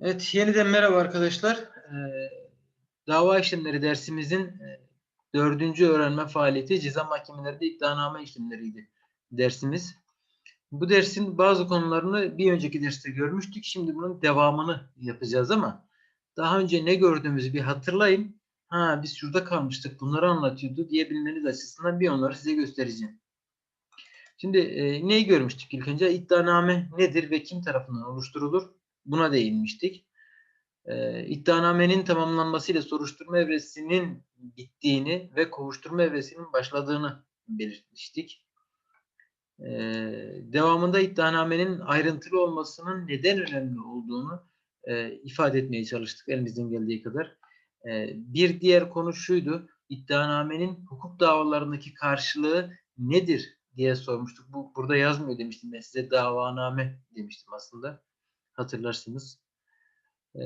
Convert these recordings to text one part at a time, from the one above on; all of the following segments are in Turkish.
Evet, yeniden merhaba arkadaşlar. Ee, dava işlemleri dersimizin e, dördüncü öğrenme faaliyeti ceza mahkemelerinde iddianame işlemleriydi dersimiz. Bu dersin bazı konularını bir önceki derste görmüştük. Şimdi bunun devamını yapacağız ama daha önce ne gördüğümüzü bir hatırlayın. Ha biz şurada kalmıştık, bunları anlatıyordu diyebilmeniz açısından bir onları size göstereceğim. Şimdi e, neyi görmüştük ilk önce? İddianame nedir ve kim tarafından oluşturulur? Buna değinmiştik. E, iddianamenin tamamlanmasıyla soruşturma evresinin bittiğini ve kovuşturma evresinin başladığını belirtmiştik. E, devamında iddianamenin ayrıntılı olmasının neden önemli olduğunu e, ifade etmeye çalıştık elimizden geldiği kadar. E, bir diğer konu şuydu, iddianamenin hukuk davalarındaki karşılığı nedir diye sormuştuk. Bu burada yazmıyor demiştim ben size davaname demiştim aslında hatırlarsınız. Ee,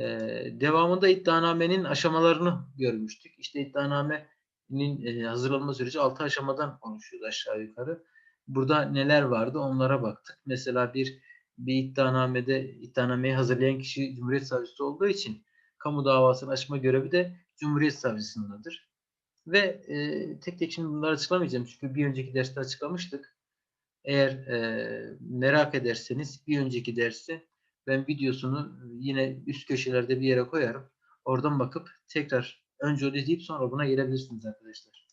devamında iddianamenin aşamalarını görmüştük. İşte iddianamenin e, hazırlanma süreci 6 aşamadan oluşuyordu aşağı yukarı. Burada neler vardı onlara baktık. Mesela bir bir iddianamede iddianameyi hazırlayan kişi Cumhuriyet Savcısı olduğu için kamu davasını açma görevi de Cumhuriyet Savcısındadır. Ve e, tek tek şimdi bunları açıklamayacağım çünkü bir önceki derste açıklamıştık. Eğer e, merak ederseniz bir önceki dersi ben videosunu yine üst köşelerde bir yere koyarım. Oradan bakıp tekrar önce onu izleyip sonra buna gelebilirsiniz arkadaşlar.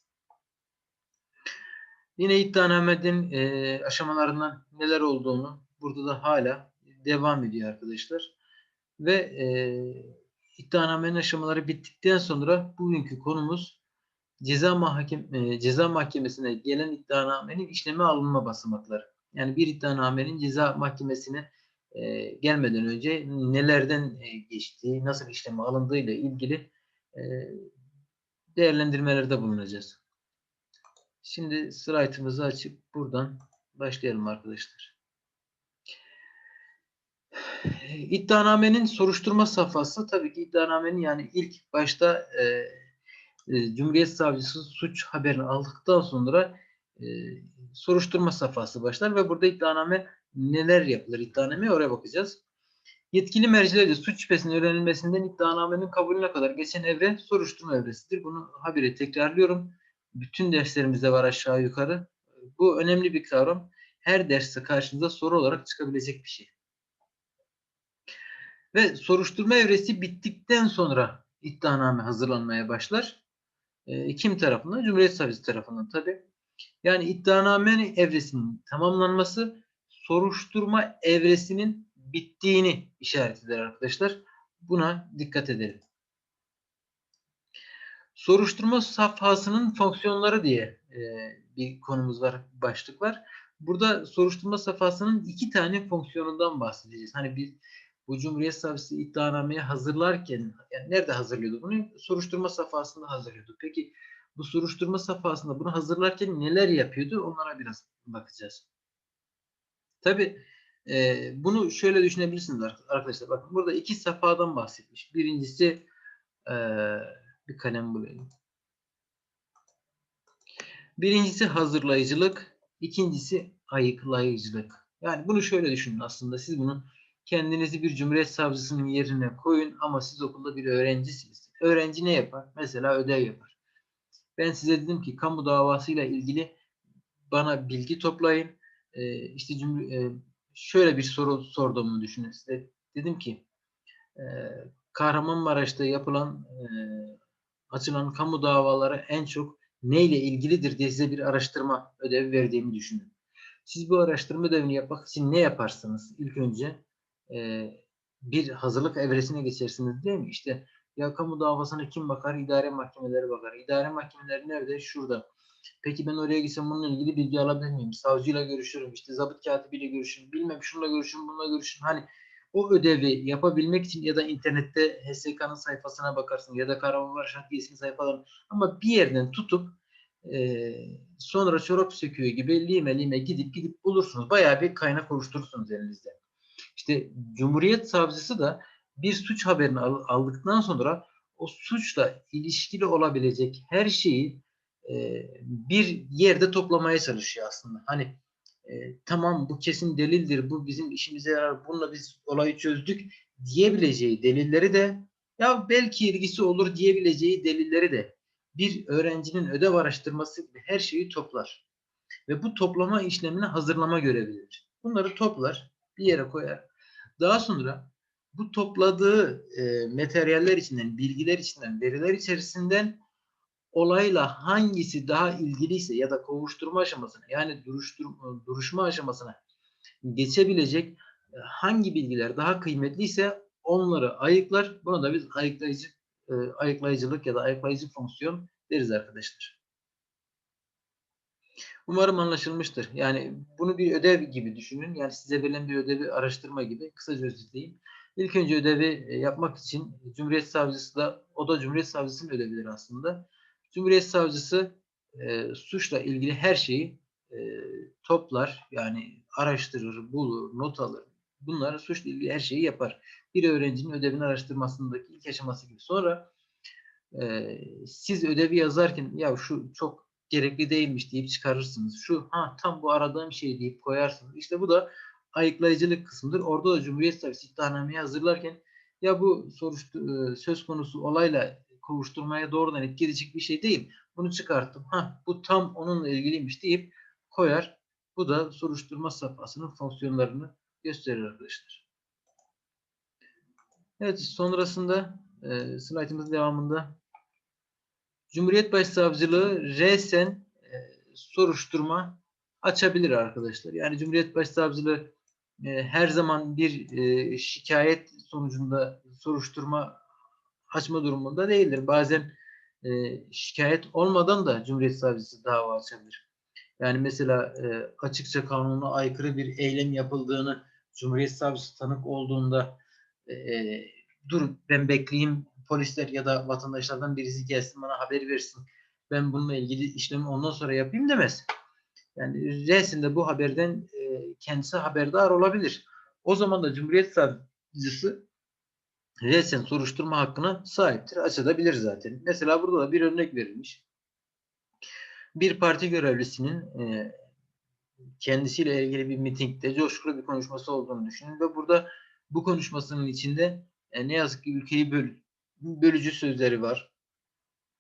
Yine iddianamenin e, aşamalarından neler olduğunu burada da hala devam ediyor arkadaşlar. Ve e, iddianamenin aşamaları bittikten sonra bugünkü konumuz ceza, mahkem, e, ceza mahkemesine gelen iddianamenin işleme alınma basamakları. Yani bir iddianamenin ceza mahkemesine e, gelmeden önce nelerden e, geçtiği, nasıl işleme alındığı ile ilgili e, değerlendirmelerde bulunacağız. Şimdi slaytımızı açıp buradan başlayalım arkadaşlar. İddianamenin soruşturma safhası tabii ki iddianamenin yani ilk başta e, e, Cumhuriyet Savcısı suç haberini aldıktan sonra e, soruşturma safhası başlar ve burada iddianame neler yapılır iddianameye oraya bakacağız. Yetkili mercilerce suç şüphesinin öğrenilmesinden iddianamenin kabulüne kadar geçen evre soruşturma evresidir. Bunu habire tekrarlıyorum. Bütün derslerimizde var aşağı yukarı. Bu önemli bir kavram. Her derste karşınıza soru olarak çıkabilecek bir şey. Ve soruşturma evresi bittikten sonra iddianame hazırlanmaya başlar. E, kim tarafından? Cumhuriyet Savcısı tarafından tabi. Yani iddianame evresinin tamamlanması soruşturma evresinin bittiğini işaret eder arkadaşlar. Buna dikkat edelim. Soruşturma safhasının fonksiyonları diye e, bir konumuz var, başlık var. Burada soruşturma safhasının iki tane fonksiyonundan bahsedeceğiz. Hani biz bu Cumhuriyet Savcısı iddianameyi hazırlarken, yani nerede hazırlıyordu bunu? Soruşturma safhasında hazırlıyordu. Peki bu soruşturma safhasında bunu hazırlarken neler yapıyordu? Onlara biraz bakacağız. Tabi e, bunu şöyle düşünebilirsiniz arkadaşlar. Bakın burada iki safhadan bahsetmiş. Birincisi e, bir kalem bulayım. Birincisi hazırlayıcılık, ikincisi ayıklayıcılık. Yani bunu şöyle düşünün aslında. Siz bunu kendinizi bir cumhuriyet savcısının yerine koyun ama siz okulda bir öğrencisiniz. Öğrenci ne yapar? Mesela ödev yapar. Ben size dedim ki kamu davasıyla ilgili bana bilgi toplayın e, işte şöyle bir soru sorduğumu düşünün size. Dedim ki Kahramanmaraş'ta yapılan açılan kamu davaları en çok neyle ilgilidir diye size bir araştırma ödevi verdiğimi düşünün. Siz bu araştırma ödevini yapmak için ne yaparsınız? İlk önce bir hazırlık evresine geçersiniz değil mi? İşte ya kamu davasına kim bakar? İdare mahkemeleri bakar. İdare mahkemeleri nerede? Şurada. Peki ben oraya gitsem bununla ilgili bilgi alabilir miyim? Savcıyla görüşürüm, işte zabıt katibiyle görüşürüm, bilmem şununla görüşürüm, bununla görüşürüm. Hani o ödevi yapabilmek için ya da internette HSK'nın sayfasına bakarsın ya da Kahramanmaraş Adliyesi'nin sayfalarına ama bir yerden tutup e, sonra çorap söküyor gibi lime lime gidip gidip bulursunuz. Bayağı bir kaynak oluşturursunuz elinizde. İşte Cumhuriyet Savcısı da bir suç haberini aldıktan sonra o suçla ilişkili olabilecek her şeyi e, bir yerde toplamaya çalışıyor aslında. Hani e, tamam bu kesin delildir, bu bizim işimize yarar, bununla biz olayı çözdük diyebileceği delilleri de ya belki ilgisi olur diyebileceği delilleri de bir öğrencinin ödev araştırması gibi her şeyi toplar. Ve bu toplama işlemini hazırlama görevidir. Bunları toplar, bir yere koyar. Daha sonra bu topladığı e, materyaller içinden, bilgiler içinden, veriler içerisinden olayla hangisi daha ilgiliyse ya da kovuşturma aşamasına yani duruşturma, duruşma aşamasına geçebilecek e, hangi bilgiler daha kıymetliyse onları ayıklar. Buna da biz ayıklayıcı e, ayıklayıcılık ya da ayıklayıcı fonksiyon deriz arkadaşlar. Umarım anlaşılmıştır. Yani bunu bir ödev gibi düşünün. Yani size verilen bir ödevi araştırma gibi. Kısaca özetleyeyim. İlk önce ödevi e, yapmak için Cumhuriyet Savcısı da o da Cumhuriyet Savcısının ödevidir aslında. Cumhuriyet Savcısı e, suçla ilgili her şeyi e, toplar. Yani araştırır, bulur, not alır. Bunları suçla ilgili her şeyi yapar. Bir öğrencinin ödevini araştırmasındaki ilk aşaması gibi. Sonra e, siz ödevi yazarken ya şu çok gerekli değilmiş deyip çıkarırsınız. Şu ha tam bu aradığım şey deyip koyarsınız. İşte bu da ayıklayıcılık kısmıdır. Orada da Cumhuriyet Savcısı iddianameyi hazırlarken ya bu soruştur e, söz konusu olayla kovuşturmaya doğrudan etki bir şey değil. Bunu çıkarttım. Ha bu tam onunla ilgiliymiş deyip koyar. Bu da soruşturma safhasının fonksiyonlarını gösterir arkadaşlar. Evet sonrasında e, slaytımızın devamında Cumhuriyet Başsavcılığı resen e, soruşturma açabilir arkadaşlar. Yani Cumhuriyet Başsavcılığı e, her zaman bir e, şikayet sonucunda soruşturma açma durumunda değildir. Bazen e, şikayet olmadan da Cumhuriyet Savcısı dava açabilir. Yani mesela e, açıkça kanuna aykırı bir eylem yapıldığını Cumhuriyet Savcısı tanık olduğunda e, dur ben bekleyeyim polisler ya da vatandaşlardan birisi gelsin bana haber versin. Ben bununla ilgili işlemi ondan sonra yapayım demez. Yani resinde bu haberden e, kendisi haberdar olabilir. O zaman da Cumhuriyet Savcısı resen soruşturma hakkına sahiptir. Açabilir zaten. Mesela burada da bir örnek verilmiş. Bir parti görevlisinin e, kendisiyle ilgili bir mitingde coşkulu bir konuşması olduğunu düşünün ve burada bu konuşmasının içinde e, ne yazık ki ülkeyi böl bölücü sözleri var.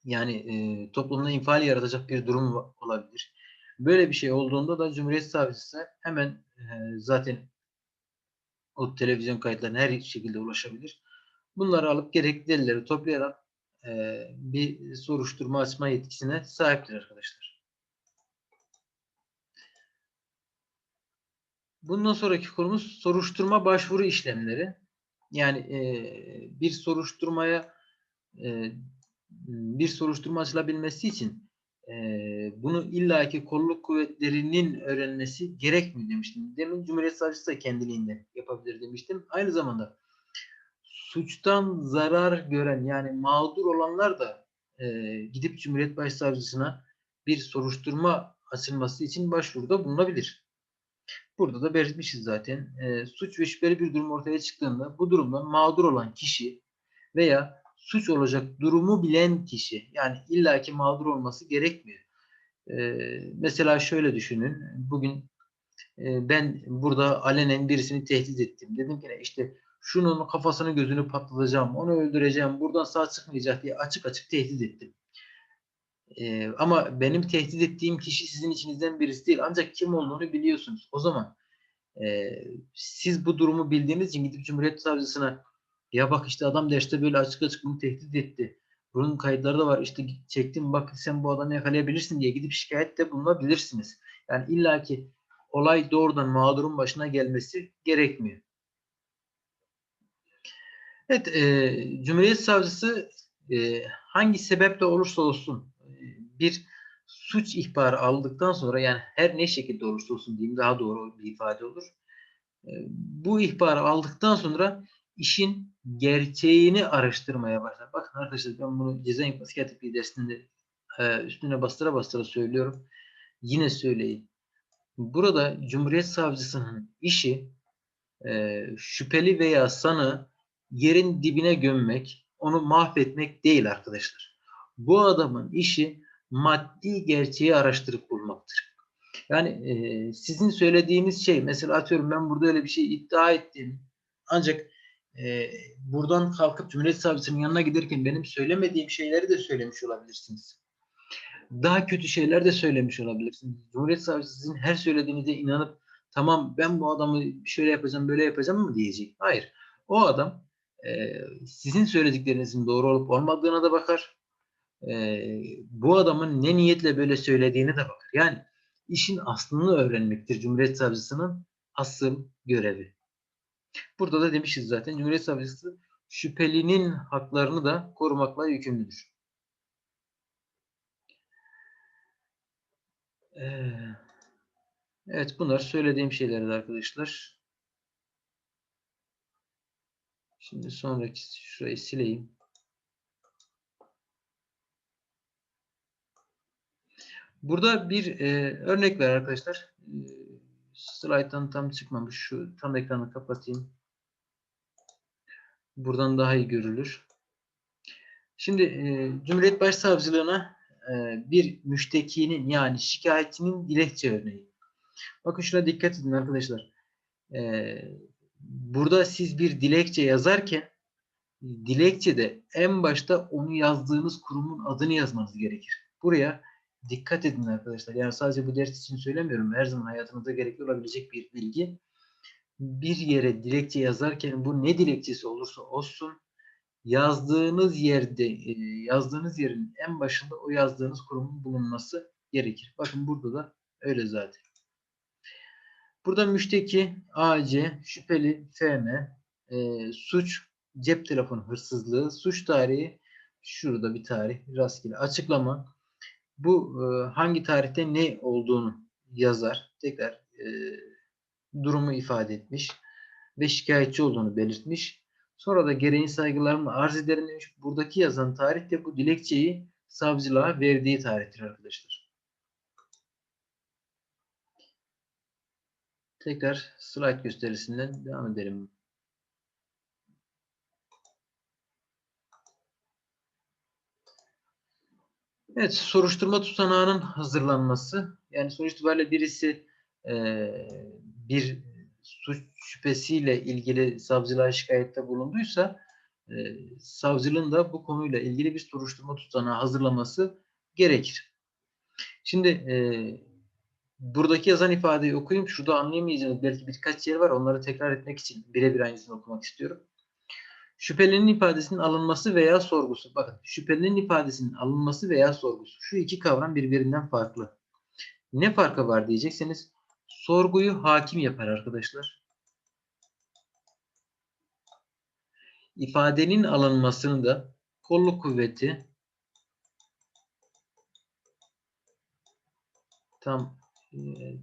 Yani e, toplumda infial yaratacak bir durum olabilir. Böyle bir şey olduğunda da Cumhuriyet Savcısı hemen e, zaten o televizyon kayıtlarına her şekilde ulaşabilir. Bunları alıp gerekli delilleri toplayarak e, bir soruşturma açma yetkisine sahiptir arkadaşlar. Bundan sonraki konumuz soruşturma başvuru işlemleri. Yani e, bir soruşturmaya e, bir soruşturma açılabilmesi için e, bunu illaki kolluk kuvvetlerinin öğrenmesi gerekmiyor demiştim. Demin Cumhuriyet Savcısı da kendiliğinden yapabilir demiştim. Aynı zamanda suçtan zarar gören yani mağdur olanlar da e, gidip Cumhuriyet Başsavcısına bir soruşturma açılması için başvuruda bulunabilir. Burada da belirtmişiz zaten. E, suç ve şüpheli bir durum ortaya çıktığında bu durumdan mağdur olan kişi veya suç olacak durumu bilen kişi yani illaki mağdur olması gerekmiyor. E, mesela şöyle düşünün. Bugün e, ben burada alenen birisini tehdit ettim. Dedim ki işte şunun kafasını gözünü patlatacağım, onu öldüreceğim, buradan sağ çıkmayacak diye açık açık tehdit ettim. Ee, ama benim tehdit ettiğim kişi sizin içinizden birisi değil. Ancak kim olduğunu biliyorsunuz. O zaman e, siz bu durumu bildiğiniz için gidip Cumhuriyet Savcısına ya bak işte adam derste böyle açık açık bunu tehdit etti. Bunun kayıtları da var. İşte çektim bak sen bu adamı yakalayabilirsin diye gidip şikayette bulunabilirsiniz. Yani illaki olay doğrudan mağdurun başına gelmesi gerekmiyor. Evet, e, Cumhuriyet Savcısı e, hangi sebeple olursa olsun e, bir suç ihbarı aldıktan sonra yani her ne şekilde olursa olsun diyeyim daha doğru bir ifade olur. E, bu ihbarı aldıktan sonra işin gerçeğini araştırmaya başlar. Bakın arkadaşlar ben bunu ceza infaz dersinde e, üstüne bastıra bastıra söylüyorum. Yine söyleyeyim. Burada Cumhuriyet Savcısının işi e, şüpheli veya sanı yerin dibine gömmek, onu mahvetmek değil arkadaşlar. Bu adamın işi maddi gerçeği araştırıp bulmaktır. Yani e, sizin söylediğiniz şey mesela atıyorum ben burada öyle bir şey iddia ettim. Ancak e, buradan kalkıp Cumhuriyet Savcısının yanına giderken benim söylemediğim şeyleri de söylemiş olabilirsiniz. Daha kötü şeyler de söylemiş olabilirsiniz. Cumhuriyet Savcısı sizin her söylediğinize inanıp tamam ben bu adamı şöyle yapacağım böyle yapacağım mı diyecek. Hayır. O adam e, sizin söylediklerinizin doğru olup olmadığına da bakar. E, bu adamın ne niyetle böyle söylediğine de bakar. Yani işin aslını öğrenmektir Cumhuriyet Savcısının asıl görevi. Burada da demişiz zaten Cumhuriyet Savcısı şüphelinin haklarını da korumakla yükümlüdür. Ee, evet bunlar söylediğim şeylerdi arkadaşlar. Şimdi sonraki şurayı sileyim. Burada bir e, örnek ver arkadaşlar. E, slayttan tam çıkmamış. Şu tam ekranı kapatayım. Buradan daha iyi görülür. Şimdi e, Cumhuriyet Başsavcılığına e, bir müştekinin yani şikayetinin dilekçe örneği. Bakın şuna dikkat edin arkadaşlar. E, burada siz bir dilekçe yazarken dilekçede en başta onu yazdığınız kurumun adını yazmanız gerekir. Buraya dikkat edin arkadaşlar. Yani sadece bu ders için söylemiyorum. Her zaman hayatınızda gerekli olabilecek bir bilgi. Bir yere dilekçe yazarken bu ne dilekçesi olursa olsun yazdığınız yerde e, yazdığınız yerin en başında o yazdığınız kurumun bulunması gerekir. Bakın burada da öyle zaten. Burada müşteki AC, şüpheli FM, e, suç, cep telefonu hırsızlığı, suç tarihi, şurada bir tarih, rastgele açıklama. Bu e, hangi tarihte ne olduğunu yazar. Tekrar e, durumu ifade etmiş ve şikayetçi olduğunu belirtmiş. Sonra da gereğin saygılarımı arz ederim demiş. Buradaki yazan tarih de bu dilekçeyi savcılığa verdiği tarihtir arkadaşlar. Tekrar slide gösterisinden devam edelim. Evet, soruşturma tutanağının hazırlanması. Yani sonuç itibariyle birisi e, bir suç şüphesiyle ilgili savcılığa şikayette bulunduysa e, savcılığın da bu konuyla ilgili bir soruşturma tutanağı hazırlaması gerekir. Şimdi e, buradaki yazan ifadeyi okuyayım. Şurada anlayamayacağınız belki birkaç yer var. Onları tekrar etmek için birebir aynısını okumak istiyorum. Şüphelinin ifadesinin alınması veya sorgusu. Bakın şüphelinin ifadesinin alınması veya sorgusu. Şu iki kavram birbirinden farklı. Ne farkı var diyecekseniz sorguyu hakim yapar arkadaşlar. İfadenin alınmasını da kolluk kuvveti tam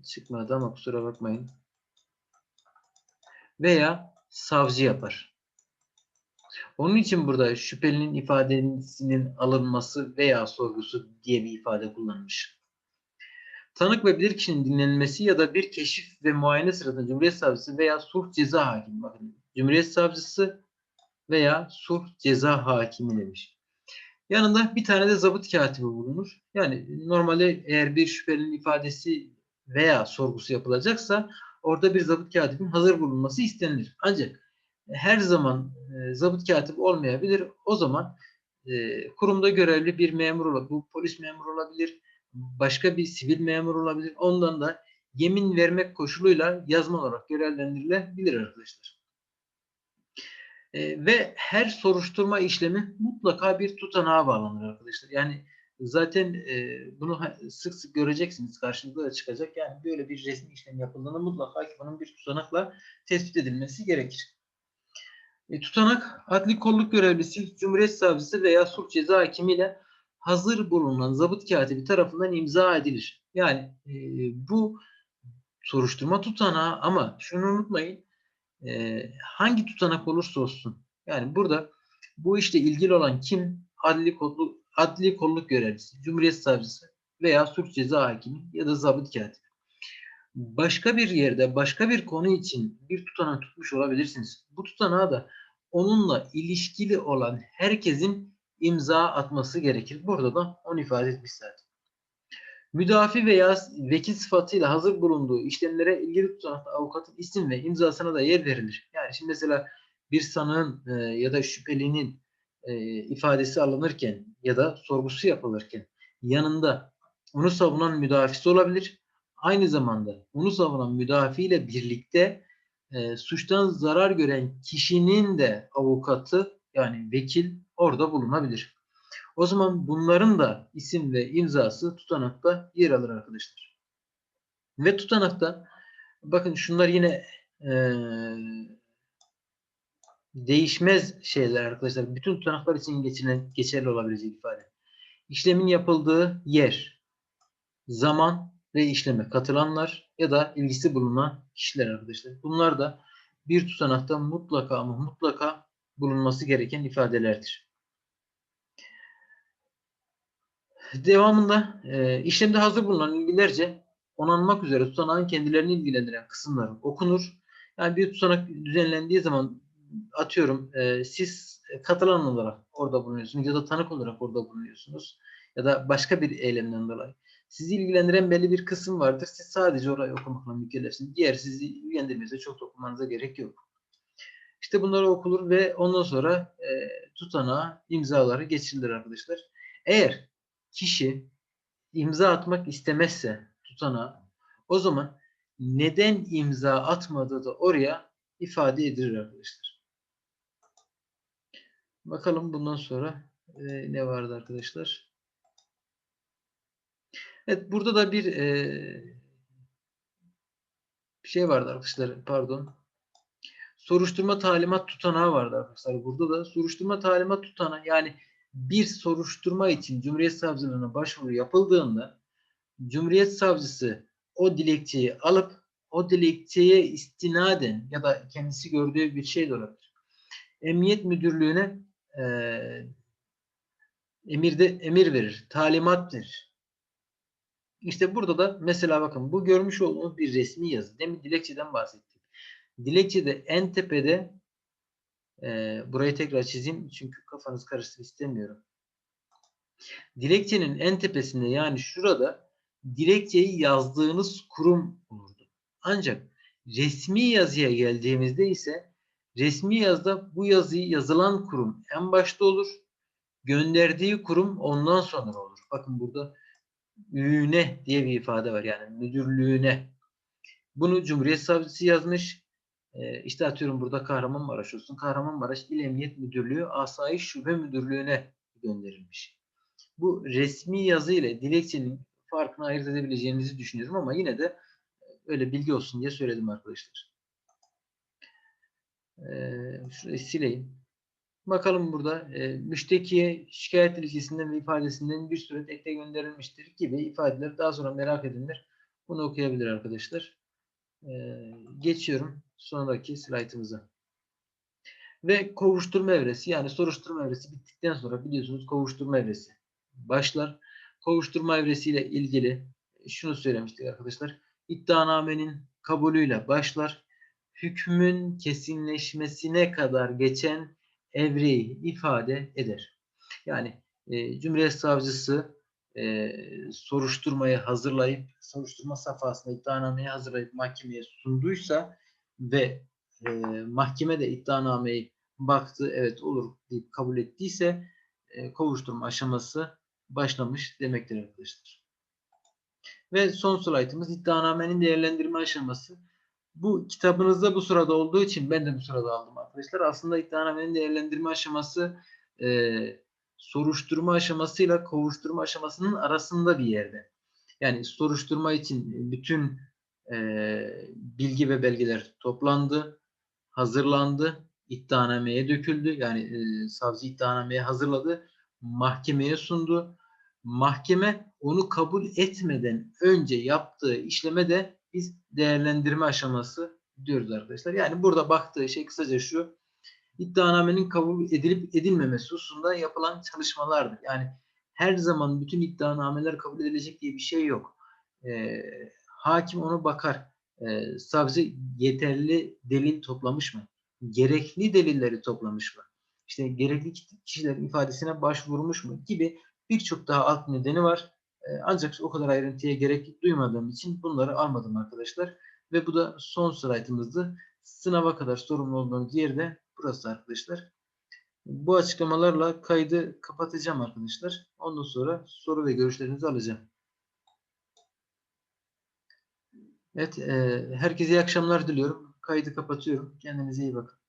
çıkmadı ama kusura bakmayın. Veya savcı yapar. Onun için burada şüphelinin ifadesinin alınması veya sorgusu diye bir ifade kullanılmış. Tanık ve bilirkişinin dinlenmesi ya da bir keşif ve muayene sırasında Cumhuriyet Savcısı veya sulh ceza hakimi. Bakın Cumhuriyet Savcısı veya sulh ceza hakimi demiş. Yanında bir tane de zabıt katibi bulunur. Yani normalde eğer bir şüphelinin ifadesi veya sorgusu yapılacaksa orada bir zabıt katibin hazır bulunması istenilir. Ancak her zaman e, zabıt katip olmayabilir. O zaman e, kurumda görevli bir memur olabilir. Bu polis memuru olabilir. Başka bir sivil memur olabilir. Ondan da yemin vermek koşuluyla yazma olarak görevlendirilebilir arkadaşlar. E, ve her soruşturma işlemi mutlaka bir tutanağa bağlanır arkadaşlar. Yani zaten e, bunu sık sık göreceksiniz. Karşınıza da çıkacak. Yani böyle bir resmi işlem yapıldığında mutlaka ki bunun bir tutanakla tespit edilmesi gerekir. E, tutanak adli kolluk görevlisi, Cumhuriyet Savcısı veya sulh ceza hakimiyle hazır bulunan zabıt katibi tarafından imza edilir. Yani e, bu soruşturma tutanağı ama şunu unutmayın e, hangi tutanak olursa olsun yani burada bu işte ilgili olan kim adli kolluk, adli kolluk görevlisi, Cumhuriyet Savcısı veya sulh ceza hakimi ya da zabıt katibi. Başka bir yerde başka bir konu için bir tutanak tutmuş olabilirsiniz. Bu tutanağı da onunla ilişkili olan herkesin imza atması gerekir. Burada da onu ifade etmiş zaten. Müdafi veya vekil sıfatıyla hazır bulunduğu işlemlere ilgili tutanakta avukatın isim ve imzasına da yer verilir. Yani şimdi mesela bir sanığın e, ya da şüphelinin e, ifadesi alınırken ya da sorgusu yapılırken yanında onu savunan müdafisi olabilir. Aynı zamanda onu savunan müdafiyle birlikte e, suçtan zarar gören kişinin de avukatı yani vekil orada bulunabilir. O zaman bunların da isim ve imzası tutanakta yer alır arkadaşlar. Ve tutanakta bakın şunlar yine e, değişmez şeyler arkadaşlar. Bütün tutanaklar için geçilen, geçerli olabilecek ifade. İşlemin yapıldığı yer, zaman ve işleme katılanlar ya da ilgisi bulunan kişiler arkadaşlar. Bunlar da bir tutanakta mutlaka ama mutlaka bulunması gereken ifadelerdir. Devamında e, işlemde hazır bulunan ilgilerce onanmak üzere tutanağın kendilerini ilgilendiren kısımları okunur. Yani bir tutanak düzenlendiği zaman atıyorum e, siz katılan olarak orada bulunuyorsunuz ya da tanık olarak orada bulunuyorsunuz ya da başka bir eylemden dolayı. Sizi ilgilendiren belli bir kısım vardır. Siz sadece orayı okumakla mükellefsiniz. Diğer sizi ilgilendirmezse çok da okumanıza gerek yok. İşte bunları okulur ve ondan sonra e, tutanağa imzaları geçirilir arkadaşlar. Eğer kişi imza atmak istemezse tutanağa o zaman neden imza atmadığı da oraya ifade edilir arkadaşlar. Bakalım bundan sonra e, ne vardı arkadaşlar. Evet burada da bir e, bir şey vardı arkadaşlar pardon. Soruşturma talimat tutanağı vardı arkadaşlar. Burada da soruşturma talimat tutanağı yani bir soruşturma için Cumhuriyet Savcılığına başvuru yapıldığında Cumhuriyet Savcısı o dilekçeyi alıp o dilekçeye istinaden ya da kendisi gördüğü bir şey de olabilir. Emniyet Müdürlüğü'ne e, emirde emir verir, talimat verir. İşte burada da mesela bakın bu görmüş olduğunuz bir resmi yazı. Demin dilekçeden bahsettik. Dilekçede en tepede e, burayı tekrar çizeyim çünkü kafanız karışsın istemiyorum. Dilekçenin en tepesinde yani şurada dilekçeyi yazdığınız kurum olurdu. Ancak resmi yazıya geldiğimizde ise resmi yazda bu yazıyı yazılan kurum en başta olur. Gönderdiği kurum ondan sonra olur. Bakın burada üne diye bir ifade var. Yani müdürlüğüne. Bunu Cumhuriyet Savcısı yazmış. Ee, işte atıyorum burada Kahramanmaraş olsun. Kahramanmaraş İl Emniyet Müdürlüğü Asayiş Şube Müdürlüğü'ne gönderilmiş. Bu resmi yazı ile dilekçenin farkını ayırt edebileceğinizi düşünüyorum ama yine de öyle bilgi olsun diye söyledim arkadaşlar. Ee, şurayı sileyim. Bakalım burada e, müştekiye şikayet ilgisinden ve ifadesinden bir süre tekte gönderilmiştir gibi ifadeler daha sonra merak edilir. Bunu okuyabilir arkadaşlar. Ee, geçiyorum sonraki slaytımıza. Ve kovuşturma evresi yani soruşturma evresi bittikten sonra biliyorsunuz kovuşturma evresi başlar. Kovuşturma evresiyle ilgili şunu söylemiştik arkadaşlar. İddianamenin kabulüyle başlar. Hükmün kesinleşmesine kadar geçen evreyi ifade eder. Yani e, Cumhuriyet Savcısı e, soruşturmayı hazırlayıp soruşturma safhasında iddianameyi hazırlayıp mahkemeye sunduysa ve e, mahkeme de iddianameyi baktı evet olur deyip kabul ettiyse e, kovuşturma aşaması başlamış demektir arkadaşlar. Ve son slaytımız iddianamenin değerlendirme aşaması. Bu kitabınızda bu sırada olduğu için ben de bu sırada aldım arkadaşlar. Aslında iddianamenin değerlendirme aşaması e, soruşturma aşamasıyla kovuşturma aşamasının arasında bir yerde. Yani soruşturma için bütün e, bilgi ve belgeler toplandı, hazırlandı, iddianameye döküldü. Yani e, savcı iddianameye hazırladı, mahkemeye sundu. Mahkeme onu kabul etmeden önce yaptığı işleme de biz değerlendirme aşaması diyoruz arkadaşlar. Yani burada baktığı şey kısaca şu. İddianamenin kabul edilip edilmemesi hususunda yapılan çalışmalardır. Yani her zaman bütün iddianameler kabul edilecek diye bir şey yok. Ee, hakim onu bakar. Ee, savcı yeterli delil toplamış mı? Gerekli delilleri toplamış mı? İşte gerekli kişilerin ifadesine başvurmuş mu? Gibi birçok daha alt nedeni var. Ee, ancak o kadar ayrıntıya gerek duymadığım için bunları almadım arkadaşlar. Ve bu da son slaytımızdı. Sınava kadar sorumlu olduğunuz yerde burası arkadaşlar. Bu açıklamalarla kaydı kapatacağım arkadaşlar. Ondan sonra soru ve görüşlerinizi alacağım. Evet, e, herkese iyi akşamlar diliyorum. Kaydı kapatıyorum. Kendinize iyi bakın.